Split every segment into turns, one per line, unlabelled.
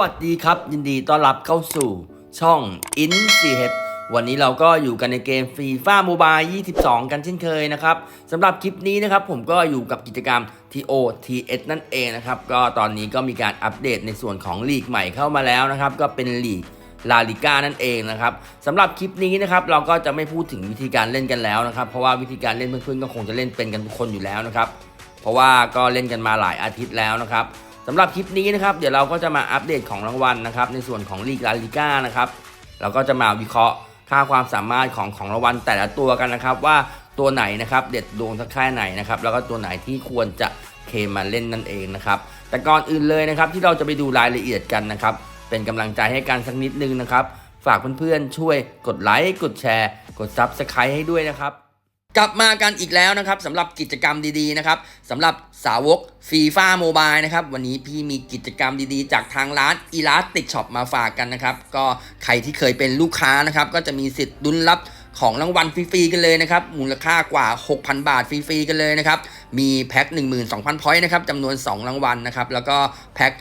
วัสดีครับ ยินดีต้อนรับเข้าสู่ช่อง i n c h วันนี้เราก็อยู่กันในเกมฟรีฟ้าโมบาย22 กันเช่นเคยนะครับสำหรับคลิปนี้นะครับผมก็อยู่กับกิจกรรม TOTS นั่นเองนะครับ ก็ตอนนี้ก็มีการอัปเดตในส่วนของลีกใหม่เข้ามาแล้วนะครับ ก็เป็นลีกลาลิก้านั่นเองนะครับสำหรับคลิปนี้นะครับเราก็จะไม่พูดถึงวิธีการเล่นกันแล้วนะครับ เพราะว่าวิธีการเล่นเพื่อนๆก็คงจะเล่นเป็นกันทุกคนอยู่แล้วนะครับ เพราะว่าก็เล่นกันมาหลายอาทิตย์แล้วนะครับ สำหรับคลิปนี้นะครับเดี๋ยวเราก็จะมาอัปเดตของรางวัลนะครับในส่วนของลีกลาลิก้านะครับเราก็จะมาวิเคราะห์ค่าความสามารถของของรางวัลแต่ละตัวกันนะครับ ว่าตัวไหนนะครับเด็ดดวงสักแค่ไหนนะครับแล้วก็ตัวไหนที่ควรจะเคมาเล่นนั่นเองนะครับแต่ก่อนอื่นเลยนะครับที่เราจะไปดูรายละเอียดกันนะครับเป็นกำลังใจให้กันสักนิดนึงนะครับ ฝากเพื่อนๆช่วยกดไลค์กดแชร์ กด Subscribe ให้ด้วยนะครับ กลับมากันอีกแล้วนะครับสำหรับกิจกรรมดีๆนะครับสำหรับสาวกฟีฟ่าโมบายนะครับวันนี้พี่มีกิจกรรมดีๆ จากทางร้านอีลาสติกช็อปมาฝากกันนะครับ ก็ใครที่เคยเป็นลูกค้านะครับ ก็จะมีสิทธิ์ดุนรับ ของรางวัลฟรีๆกันเลยนะครับ มูลค่ากว่า 6,000 บาทฟรีๆกันเลยนะครับ มีแพ็ค12,000พอยต์นะครับจำนวน 2 รางวัลนะครับ แล้วก็แพ็ค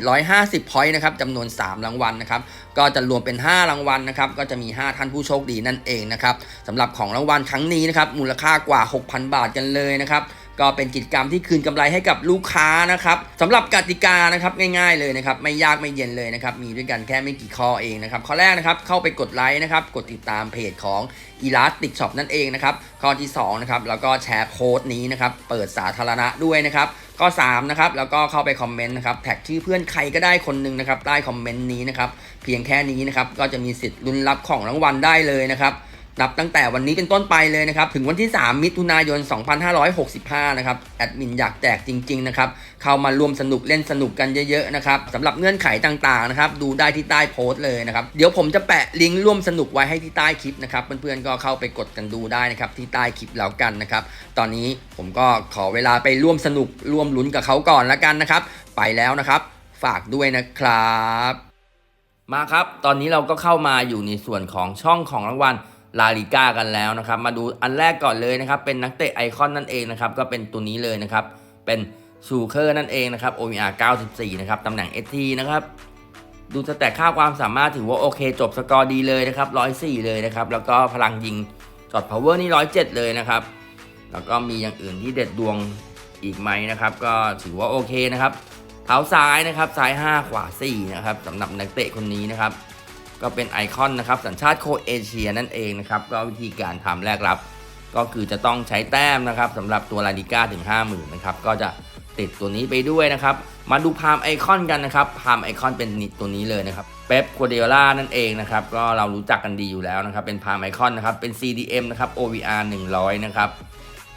5,750พอยต์นะครับจำนวน 3 รางวัลนะครับ ก็จะรวมเป็น 5 รางวัลนะครับ ก็จะมี 5 ท่านผู้โชคดีนั่นเองนะครับสำหรับของรางวัลครั้งนี้นะครับ มูลค่ากว่า 6,000 บาทกันเลยนะครับ ก็เป็นกิจกรรมที่คืนกำไรให้กับลูกค้านะครับสำหรับกติกานะครับง่ายๆเลยนะครับไม่ยากไม่เย็นเลยนะครับมีด้วยกันแค่ไม่กี่ข้อเองนะครับข้อแรกนะครับเข้าไปกดไลค์นะครับกดติดตามเพจของ Elastic Shop นั่นเองนะครับข้อที่2นะครับแล้วก็แชร์โค้ดนี้นะครับเปิดสาธารณะด้วยนะครับข้อ3นะครับแล้วก็เข้าไปคอมเมนต์นะครับแท็กชื่อเพื่อนใครก็ได้คนหนึ่งนะครับใต้คอมเมนต์นี้นะครับเพียงแค่นี้นะครับก็จะมีสิทธิ์ลุ้นรับของรางวัลได้เลยนะครับ นับตั้งแต่วันนี้เป็นต้นไปเลยนะครับ ถึงวันที่ 3 มิถุนายน 2565 นะครับ แอดมินอยากแจกจริง ๆ นะครับ เข้ามาร่วมสนุกเล่นสนุกกันเยอะ ๆ นะครับสำหรับเงื่อนไขต่าง ๆ นะครับ ดูได้ที่ใต้โพสต์เลยนะครับ เดี๋ยวผมจะแปะลิงก์ร่วมสนุกไว้ให้ที่ใต้คลิปนะครับ เพื่อนๆ ก็เข้าไปกดกันดูได้นะครับ ที่ใต้คลิปแล้วกันนะครับ ตอนนี้ผมก็ขอเวลาไปร่วมสนุกร่วมลุ้นกับเขาก่อนแล้วกันนะครับ ไปแล้วนะครับ ฝากด้วยนะครับ มาครับ ตอนนี้เราก็เข้ามาอยู่ในส่วนของช่องของรางวัล ลาลิก้ากันแล้วนะครับ มาดูอันแรกก่อนเลยนะครับ เป็นนักเตะไอคอนนั่นเองนะครับ ก็เป็นตัวนี้เลยนะครับ เป็นชูเคอร์นั่นเองนะครับ OVR 94 นะครับ ตำแหน่ง ST นะครับ ดูสแต็กค่าความสามารถถือว่าโอเค จบสกอร์ดีเลยนะครับ 104 เลยนะครับ แล้วก็พลังยิงจอด power นี่ 107 เลยนะครับ แล้วก็มีอย่างอื่นที่เด็ดดวงอีกไหมนะครับ ก็ถือว่าโอเคนะครับ เท้าซ้ายนะครับ ซ้าย 5 ขวา 4 นะครับสำหรับนักเตะคนนี้นะครับ ก็เป็นไอคอนนะครับสัญชาติโคเอเชียนั่นเองนะครับก็วิธีการทำแรกรับ ก็คือจะต้องใช้แต้มนะครับสำหรับตัวลาลิก้าถึง 50,000นะครับก็จะติดตัวนี้ไปด้วยนะครับ มาดูพามไอคอนกันนะครับพามไอคอนเป็นตัวนี้เลยนะครับเป๊ปกัวเดล่านั่นเองนะครับก็เรารู้จักกันดีอยู่แล้วนะครับเป็นพามไอคอนนะครับเป็น CDM นะครับ OVR 100 นะครับ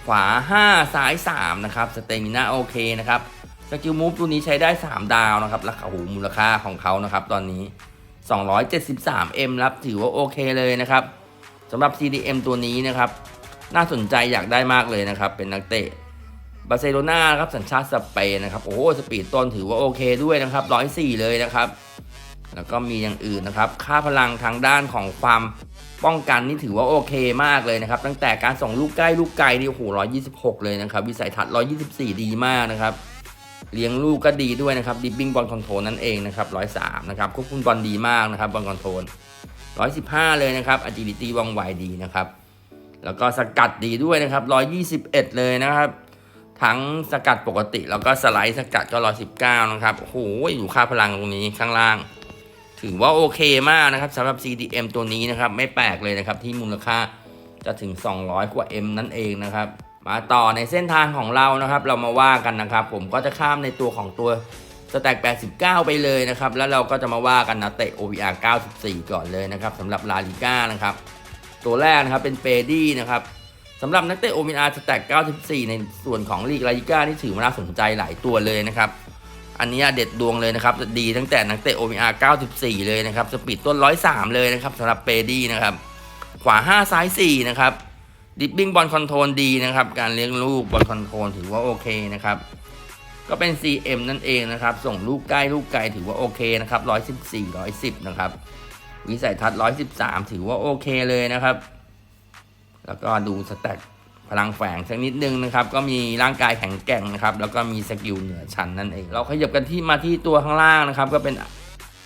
ขวา 5 ซ้าย 3 นะครับสเตมิน่าโอเคนะครับสกิลมูฟตัวนี้ใช้ได้ 3 ดาวนะครับราคาหูมูลค่าของเขานะครับตอนนี้ 273M รับถือว่าโอเคเลยนะครับสำหรับ CDM ตัวนี้นะครับ น่าสนใจอยากได้มากเลยนะครับ เป็นนักเตะบาร์เซโลนาครับสัญชาติสเปนนะครับ โอ้สปีดต้นถือว่าโอเคด้วยนะครับ104 เลยนะครับ แล้วก็มีอย่างอื่นนะครับ ค่าพลังทางด้านของความป้องกันนี่ถือว่าโอเคมากเลยนะครับ ตั้งแต่การส่งลูกใกล้ลูกไกลนี่โอ้โห126 เลยนะครับ วิสัยทัศน์124 ดีมากนะครับ เลี้ยงลูกก็ดีด้วยนะครับดิบบิ้งบอลคอนโทรลนั่นเองนะครับ103นะครับควบคุมบอลดีมากนะครับบอลคอนโทรล115เลยนะครับ agility ว่องไวดีนะครับ แล้วก็สกัดดีด้วยนะครับ121เอ็ดเลยนะครับ ทั้งสกัดปกติแล้วก็สไลด์สกัดก็119นะครับโอ้โหอยู่ค่าพลังตรงนี้ข้างล่าง ถือว่าโอเคมากนะครับสำหรับ CDM ตัวนี้นะครับ ไม่แปลกเลยนะครับที่มูลค่าจะถึง 200 กว่า M นั่นเองนะครับ มาต่อในเส้นทางของเรานะครับ เรามาว่ากันนะครับ ผมก็จะข้ามในตัวของตัวสแต็ก89 ไปเลยนะครับ แล้วเราก็จะมาว่ากันนะเตะ OVR 94 ก่อนเลยนะครับสำหรับลาลิก้านะครับ ตัวแรกนะครับเป็นเปดี้นะครับสำหรับนักเตะ OVR สแต็ก94 ในส่วนของลีกลาลิก้านี่ถือว่าน่าสนใจหลายตัวเลยนะครับ อันนี้เด็ดดวงเลยนะครับ ดีตั้งแต่นักเตะ OVR 94 เลยนะครับ สปีดต้น 103 เลยนะครับสำหรับเปดี้นะครับ ขวา 5 ซ้าย 4 นะครับ ดิปปิ้งบอลคอนโทรลดีนะครับ การเลี้ยงลูกบอลคอนโทรลถือว่าโอเคนะครับ ก็เป็น CM นั่นเองนะครับ ส่งลูกใกล้ลูกไกลถือว่าโอเคนะครับ114 110 นะครับ วิสัยทัศน์113 ถือว่าโอเคเลยนะครับ แล้วก็ดูสแต็กพลังแฝงสักนิดนึงนะครับ ก็มีร่างกายแข็งแกร่งนะครับ แล้วก็มีสกิลเหนือชั้นนั่นเอง เราขยับกันที่มาที่ตัวข้างล่างนะครับ ก็เป็น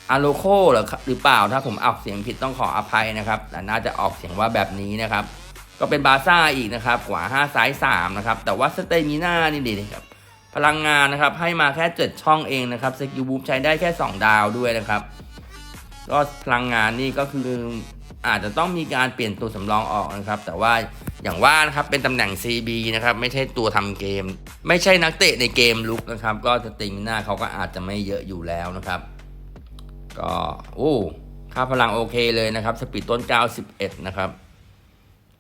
อาโลโคหรือหรือเปล่าถ้าผมออกเสียงผิดต้องขออภัยนะครับแต่น่าจะออกเสียงว่าแบบนี้นะครับ ก็เป็นบาซ่าอีกนะครับ ขวา 5 ซ้าย 3 นะครับ แต่ว่าสเตมิน่านี่ดีครับ พลังงานนะครับ ให้มาแค่ 7 ช่องเองนะครับสกิลบูฟใช้ได้แค่ 2 ดาวด้วยนะครับก็พลังงานนี่ก็คืออาจจะต้องมีการเปลี่ยนตัวสำรองออกนะครับ แต่ว่าอย่างว่านะครับเป็นตำแหน่ง CB นะครับไม่ใช่ตัวทำเกม ไม่ใช่นักเตะในเกมลุกนะครับ ก็สเตมิน่าเขาก็อาจจะไม่เยอะอยู่แล้วนะครับ ก็โอ้ค่าพลังโอเคเลยนะครับ สปีดต้น 91 นะครับ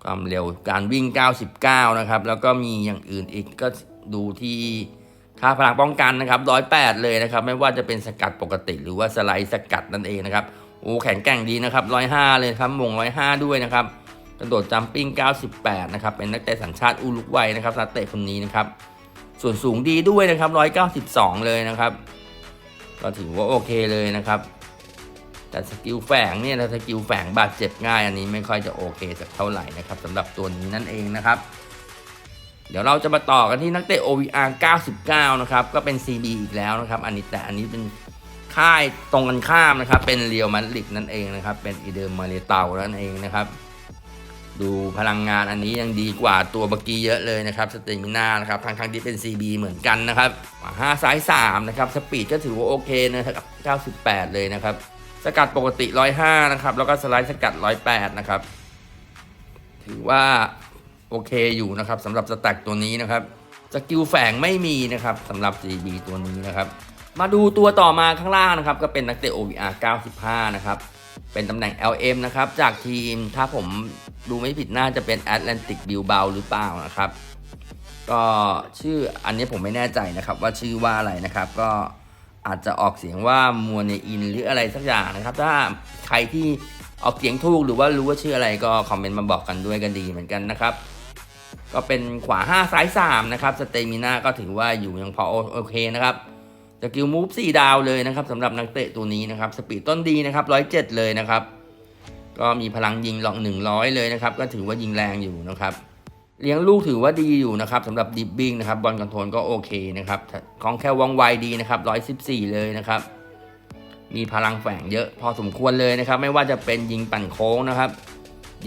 ความเร็วการวิ่ง 99 นะครับ แล้วก็มีอย่างอื่นอีกก็ดูที่ค่าพลังป้องกันนะครับ 108 เลยนะครับ ไม่ว่าจะเป็นสกัดปกติหรือว่าสไลด์สกัดนั่นเองนะครับ โอ้แข็งแกร่งดีนะครับ 105 เลยครับมง105 ด้วยนะครับ กระโดดจัมปิ้ง 98 นะครับ เป็นนักเตะสัญชาติอุรุกวัยนะครับนักเตะคนนี้นะครับ ส่วนสูงดีด้วยนะครับ 192 เลยนะครับ ก็ถือว่าโอเคเลยนะครับ แต่สกิลแฝงเนี่ยถ้าสกิลแฝงบาดเจ็บง่าย อันนี้ไม่ค่อยจะโอเคสักเท่าไหร่นะครับสำหรับตัวนี้นั่นเองนะครับ เดี๋ยวเราจะมาต่อกันที่นักเตะ OVR 99 นะครับ ก็เป็น CB อีกแล้วนะครับ อันนี้แต่อันนี้เป็นค่ายตรงกันข้ามนะครับ เป็นเรียวมันลิกนั่นเองนะครับ เป็นอีเดอร์มาเลเตานั่นเองนะครับ ดูพลังงานอันนี้ยังดีกว่าตัวเมื่อกี้เยอะเลยนะครับสเตมิน่านะครับทั้งทั้งที่เป็น CB เหมือนกันนะครับ5ซ้าย3นะครับสปีดก็ถือว่าโอเคนะครับ98 เลยนะครับ สกัดปกติ 105 นะครับ แล้วก็สไลด์สกัด 108 นะครับ ถือว่าโอเคอยู่นะครับสำหรับสแต็กตัวนี้นะครับสกิลแฝงไม่มีนะครับสำหรับ GB ตัวนี้นะครับ มาดูตัวต่อมาข้างล่างนะครับ ก็เป็นนักเตะ OVR 95 นะครับ เป็นตำแหน่ง LM นะครับ จากทีมถ้าผมดูไม่ผิดน่าจะเป็น Atlantic Bilbao หรือเปล่านะครับ ก็ชื่ออันนี้ผมไม่แน่ใจนะครับ ว่าชื่อว่าอะไรนะครับ ก็ อาจจะออกเสียงว่ามัวเนอินหรืออะไรสักอย่างนะครับ ถ้าใครที่ออกเสียงถูกหรือว่ารู้ว่าชื่ออะไรก็คอมเมนต์มาบอกกันด้วยก็ดีเหมือนกันนะครับ ก็เป็นขวา 5 ซ้าย 3 นะครับ สเตมิน่าก็ถือว่าอยู่ยังพอโอเคนะครับสกิลมูฟ4ดาวเลยนะครับสำหรับนักเตะตัวนี้นะครับ สปีดต้นดีนะครับ107 เลยนะครับ ก็มีพลังยิงหลอก100 เลยนะครับ ก็ถือว่ายิงแรงอยู่นะครับ เลี้ยงลูกถือว่าดีอยู่นะครับสำหรับดิบบิ้งนะครับบอลคอนโทรลก็โอเคนะครับของแค่ว่องไวดีนะครับ114 เลยนะครับ มีพลังแฝงเยอะพอสมควรเลยนะครับ ไม่ว่าจะเป็นยิงปั่นโค้งนะครับ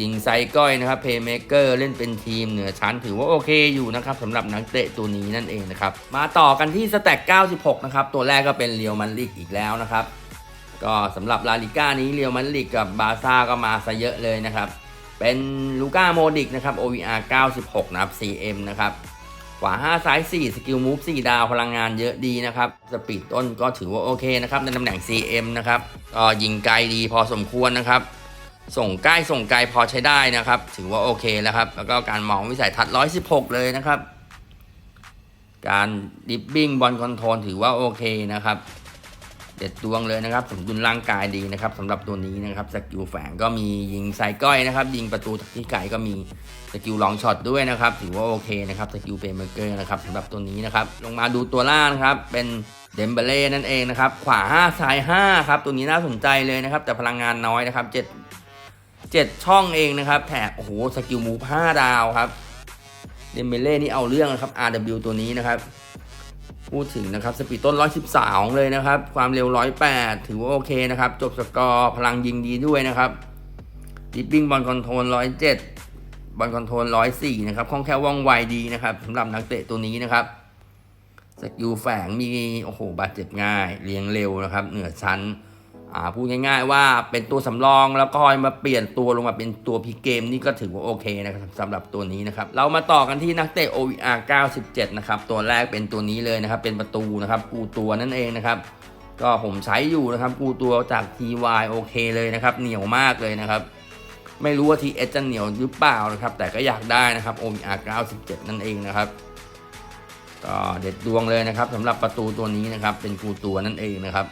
ยิงไซก้อยนะครับเพย์เมเกอร์เล่นเป็นทีมเหนือชั้นถือว่าโอเคอยู่นะครับสำหรับนักเตะตัวนี้นั่นเองนะครับ มาต่อกันที่สแต็ก96 นะครับ ตัวแรกก็เป็นเรียวมันลิกอีกแล้วนะครับ ก็สำหรับลาลิก้านี้เรียวมันลิกกับบาซ่าก็มาซะเยอะเลยนะครับ เป็นลูก้าโมดิกนะครับ OVR 96 นะครับ CM นะครับ ขวา 5 ซ้าย 4 สกิลมูฟ 4 ดาว พลังงานเยอะดีนะครับ สปีดต้นก็ถือว่าโอเคนะครับ ในตำแหน่ง CM นะครับ ก็ยิงไกลดีพอสมควรนะครับ ส่งใกล้ส่งไกลพอใช้ได้นะครับ ถือว่าโอเคแล้วครับ แล้วก็การมองวิสัยทัศน์ 116 เลยนะครับ การดิฟบิ้งบอลคอนโทรลถือว่าโอเคนะครับ เด็ดดวงเลยนะครับสมดุลร่างกายดีนะครับสำหรับตัวนี้นะครับสกิลแฝงก็มียิงใส่ก้อยนะครับยิงประตูที่ไกลก็มีสกิลลองช็อตด้วยนะครับถือว่าโอเคนะครับสกิลเปเมเกอร์นะครับสำหรับตัวนี้นะครับลงมาดูตัวล่างครับเป็นเดมเบเล่นั่นเองนะครับขวา 5 ซ้าย 5 ครับ ตัวนี้น่าสนใจเลยนะครับ แต่พลังงานน้อยนะครับ 7 7 ช่องเองนะครับแถบโอ้โหสกิลมูฟ5ดาวครับเดมเบเล่นี่เอาเรื่องนะครับ RW ตัวนี้นะครับ พูดถึงนะครับสปีดต้น 112 เลยนะครับ ความเร็ว 108 ถือว่าโอเคนะครับ จบสกอร์พลังยิงดีด้วยนะครับดิปปิ้งบอลคอนโทรล 107 บอลคอนโทรล 104 นะครับคล่องแคล่วว่องไวดีนะครับสำหรับนักเตะตัวนี้นะครับสกิลแฝงมี โอ้โห บาดเจ็บง่าย เลี้ยงเร็วนะครับ เหนือชั้น พูดง่าย ๆ ว่าเป็นตัวสำรองแล้วก็คอยมาเปลี่ยนตัวลงมาเป็นตัวพีเกมนี่ก็ถือว่าโอเคนะครับสำหรับตัวนี้นะครับเรามาต่อกันที่นักเตะ OVR 97 นะครับตัวแรกเป็นตัวนี้เลยนะครับเป็นประตูนะครับกูตัวนั่นเองนะครับก็ผมใช้อยู่นะครับกูตัวจาก TY โอเคเลยนะครับเหนียวมากเลยนะครับไม่รู้ว่า TS จะเหนียวหรือเปล่านะครับ แต่ก็อยากได้นะครับ OVR 97 นั่นเองนะครับก็เด็ดดวงเลยนะครับสำหรับประตูตัวนี้นะครับเป็นกูตัวนั่นเองนะครับ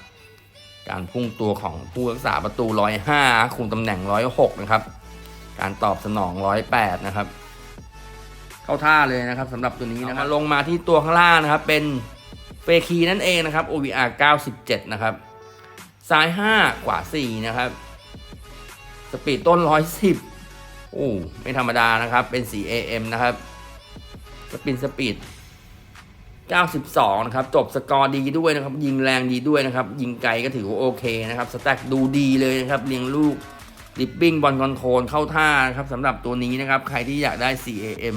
การพุ่งตัวของผู้รักษาประตู 105 คุมตำแหน่ง 106 นะครับ การตอบสนอง 108 นะครับ เข้าท่าเลยนะครับสำหรับตัวนี้นะครับลงมาที่ตัวข้างล่างนะครับ เป็นเฟคีนั่นเองนะครับ OVR 97 นะครับ ซ้าย 5 ขวา 4 นะครับ สปีดต้น 110 โอ้ไม่ธรรมดานะครับ เป็น 4AM นะครับ สปินสปีด 92 นะครับ จบสกอร์ดีด้วยนะครับ ยิงแรงดีด้วยนะครับ ยิงไกลก็ถือว่าโอเคนะครับ สแต็กดูดีเลยนะครับ เลี้ยงลูกดิปปิ้งบอลคอนโทรลเข้าท่านะครับสำหรับตัวนี้นะครับ ใครที่อยากได้ CAM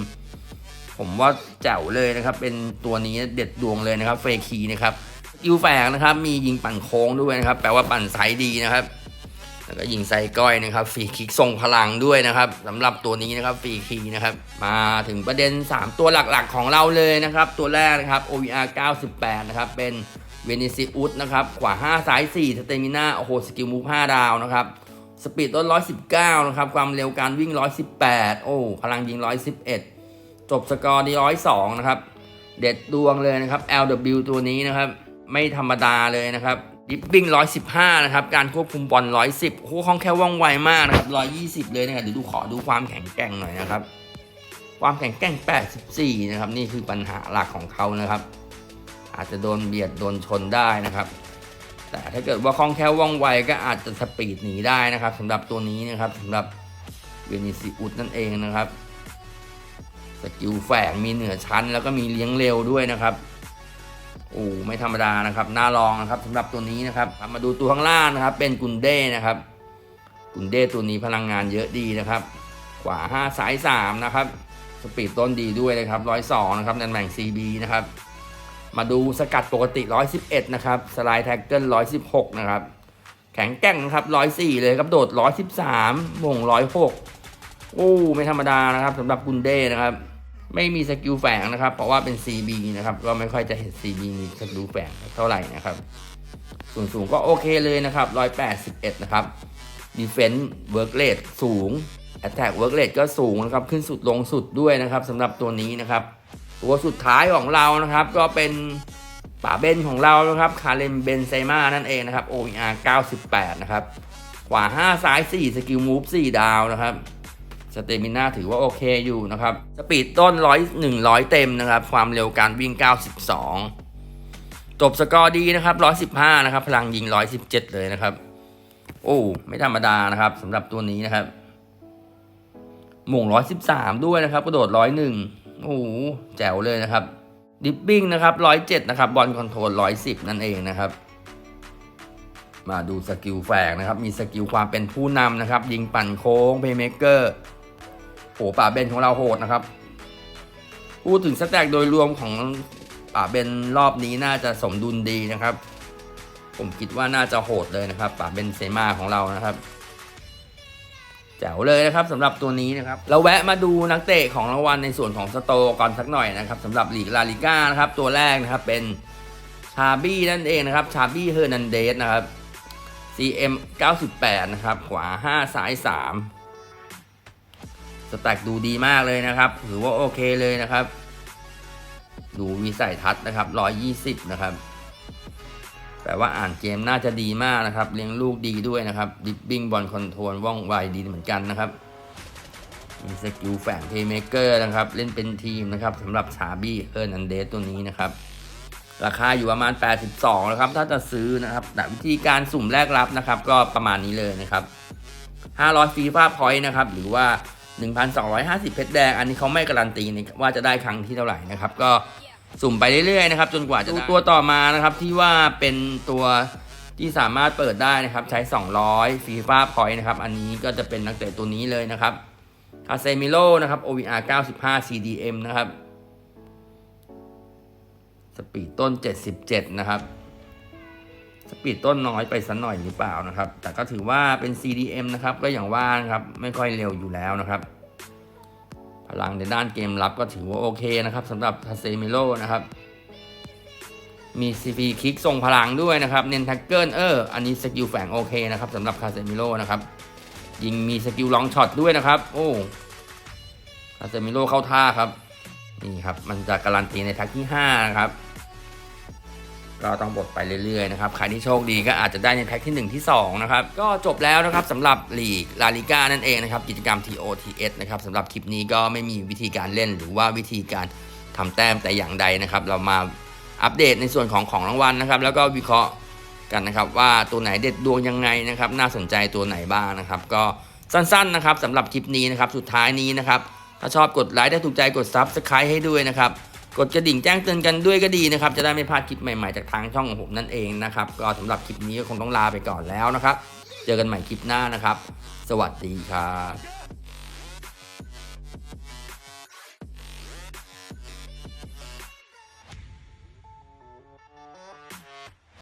ผมว่าแจ๋วเลยนะครับ เป็นตัวนี้เด็ดดวงเลยนะครับ เฟคีนะครับยูแฝงนะครับ มียิงปั่นโค้งด้วยนะครับ แปลว่าปั่นไซส์ดีนะครับ แล้วก็ยิงไซก้อยนะครับฟรีคิกทรงพลังด้วยนะครับสำหรับตัวนี้นะครับฟรีคีนะครับมาถึงประเด็น 3 ตัวหลักๆของเราเลยนะครับ ตัวแรกนะครับ OVR 98 นะครับ เป็นเวนิซิอุสนะครับ ขวา5ซ้าย 4 สเตมิน่าโอ้โหสกิลมูฟ5ดาวนะครับ สปีดต้น119 นะครับ ความเร็วการวิ่ง 118 โอ้พลังยิง 111 จบสกอร์ดี102 นะครับ เด็ดดวงเลยนะครับ LW ตัวนี้นะครับ ไม่ธรรมดาเลยนะครับ ดิปปิ้ง115นะครับ การควบคุมบอล110โอ้โคล่องแคล่วว่องไวมากนะครับ120เลยนะครับเดี๋ยวดูขอดูความแข็งแกร่งหน่อยนะครับ ความแข็งแกร่ง84นะครับ นี่คือปัญหาหลักของเขานะครับ อาจจะโดนเบียดโดนชนได้นะครับ แต่ถ้าเกิดว่าคล่องแคล่วว่องไวก็อาจจะสปีดหนีได้นะครับสำหรับตัวนี้นะครับสำหรับเวนิซิอุสนั่นเองนะครับสกิลแฝงมีเหนือชั้นแล้วก็มีเลี้ยงเร็วด้วยนะครับ โอ้ไม่ธรรมดานะครับน่าลองนะครับสำหรับตัวนี้นะครับมาดูตัวข้างล่างนะครับ เป็นกุนเด้นะครับกุนเด้ตัวนี้พลังงานเยอะดีนะครับ ขวา5สาย3นะครับสปีดต้นดีด้วยนะครับ102นะครับนันแบ่ง CB นะครับ มาดูสกัดปกติ 111 นะครับสไลด์แท็กเกิล116 นะครับ แข็งแกร่งนะครับ104 เลยครับโดด 113มง106โอ้ไม่ธรรมดานะครับสำหรับกุนเด้นะครับ ไม่มีสกิลแฝงนะครับ เพราะว่าเป็น CB นะครับก็ไม่ค่อยจะเห็น CB มีสกิลแฝงเท่าไหร่นะครับ ส่วนสูงก็โอเคเลยนะครับ 181 นะครับ Defense Work Rate สูง Attack Work Rate ก็สูงนะครับ ขึ้นสุดลงสุดด้วยนะครับสำหรับตัวนี้นะครับ ตัวสุดท้ายของเรานะครับ ก็เป็นป่าเบนของเรานะครับ คาเลมเบนไซมานั่นเองนะครับ OER 98 นะครับ ขวา 5 ซ้าย 4 สกิลมูฟ 4 ดาวนะครับ สเตมิน่าถือว่าโอเคอยู่นะครับ สปีดต้น100 100เต็มนะครับ ความเร็วการวิ่ง 92 จบสกอร์ดีนะครับ 115 นะครับ พลังยิง 117 เลยนะครับ โอ้ไม่ธรรมดานะครับสำหรับตัวนี้นะครับ หม่ง 113 ด้วยนะครับ กระโดด 101 โอ้แจ๋วเลยนะครับ ดิปปิ้งนะครับ 107 นะครับ บอลคอนโทรล 110 นั่นเองนะครับมาดูสกิลแฝงนะครับ มีสกิลความเป็นผู้นำนะครับ ยิงปั่นโค้งเพย์เมเกอร์ โอ้ป่าเบนของเราโหดนะครับ พูดถึงสแต็กโดยรวมของป่าเบนรอบนี้น่าจะสมดุลดีนะครับ ผมคิดว่าน่าจะโหดเลยนะครับ ป่าเบนเซมาของเรานะครับแจ๋วเลยนะครับสำหรับตัวนี้นะครับเราแวะมาดูนักเตะของรางวัลในส่วนของสโตก่อนสักหน่อยนะครับสำหรับลีกลาลิก้านะครับตัวแรกนะครับเป็นชาบี้นั่นเองนะครับชาบี้เฮอร์นันเดสนะครับ CM 98 นะครับ ขวา 5 สาย 3 สแต็กดูดีมากเลยนะครับ ถือว่าโอเคเลยนะครับ ดูวิสัยทัศน์นะครับ 120 นะครับ แปลว่าอ่านเกมน่าจะดีมากนะครับ เลี้ยงลูกดีด้วยนะครับดิปปิ้งบอลคอนโทรลว่องไวดีเหมือนกันนะครับ มีสกิลแฝงเพย์เมเกอร์นะครับ เล่นเป็นทีมนะครับสำหรับชาบี้เฮอร์นันเดสตัวนี้นะครับ ราคาอยู่ประมาณ 82 นะครับ ถ้าจะซื้อนะครับแต่วิธีการสุ่มแรกรับนะครับ ก็ประมาณนี้เลยนะครับ 500ฟีฟ่าพอยต์นะครับ หรือว่า 1,250 เพชรแดง อันนี้เขาไม่การันตีว่าจะได้ครั้งที่เท่าไหร่นะครับ ก็สุ่มไปเรื่อยๆนะครับ จนกว่าจะตัวต่อมานะครับที่ว่าเป็นตัวที่สามารถเปิดได้นะครับ ใช้ 200ฟีฟ่าพอยต์นะครับ อันนี้ก็จะเป็นนักเตะตัวนี้เลยนะครับคาเซมิโลนะครับ OVR 95 CDM นะครับ สปีดต้น 77 นะครับ สปีดต้นน้อยไปสักหน่อยหรือเปล่านะครับ แต่ก็ถือว่าเป็น CDM นะครับ ก็อย่างว่านะครับ ไม่ค่อยเร็วอยู่แล้วนะครับ พลังในด้านเกมรับก็ถือว่าโอเคนะครับสำหรับทาเซมิโลนะครับ มีซีพีคิกทรงพลังด้วยนะครับ เน้นแท็กเกิลเออ อันนี้สกิลแฝงโอเคนะครับสำหรับคาเซมิโลนะครับ ยิงมีสกิลลองช็อตด้วยนะครับ โอ้ คาเซมิโลเข้าท่าครับ นี่ครับ มันจะการันตีในแท็กที่5นะครับ ก็ต้องบดไปเรื่อยๆนะครับใครที่โชคดีก็อาจจะได้ในแพ็กที่ 1 ที่ 2 นะครับ ก็จบแล้วนะครับสำหรับลีกลาลิก้านั่นเองนะครับ กิจกรรม TOTS นะครับสำหรับคลิปนี้ก็ไม่มีวิธีการเล่นหรือว่าวิธีการทำแต้มแต่อย่างใดนะครับ เรามาอัปเดตในส่วนของของรางวัลนะครับ แล้วก็วิเคราะห์กันนะครับว่าตัวไหนเด็ดดวงยังไงนะครับ น่าสนใจตัวไหนบ้างนะครับ ก็สั้นๆนะครับสำหรับคลิปนี้นะครับสุดท้ายนี้นะครับถ้าชอบกดไลค์ถ้าถูกใจกด Subscribe ให้ด้วยนะครับ กดกระดิ่งแจ้งเตือนกันด้วยก็ดีนะครับ จะได้ไม่พลาดคลิปใหม่ ๆ จากทางช่องของผมนั่นเองนะครับ ก็สำหรับคลิปนี้ก็คงต้องลาไปก่อนแล้วนะครับ เจอกันใหม่คลิปหน้านะครับ สวัสดีครับ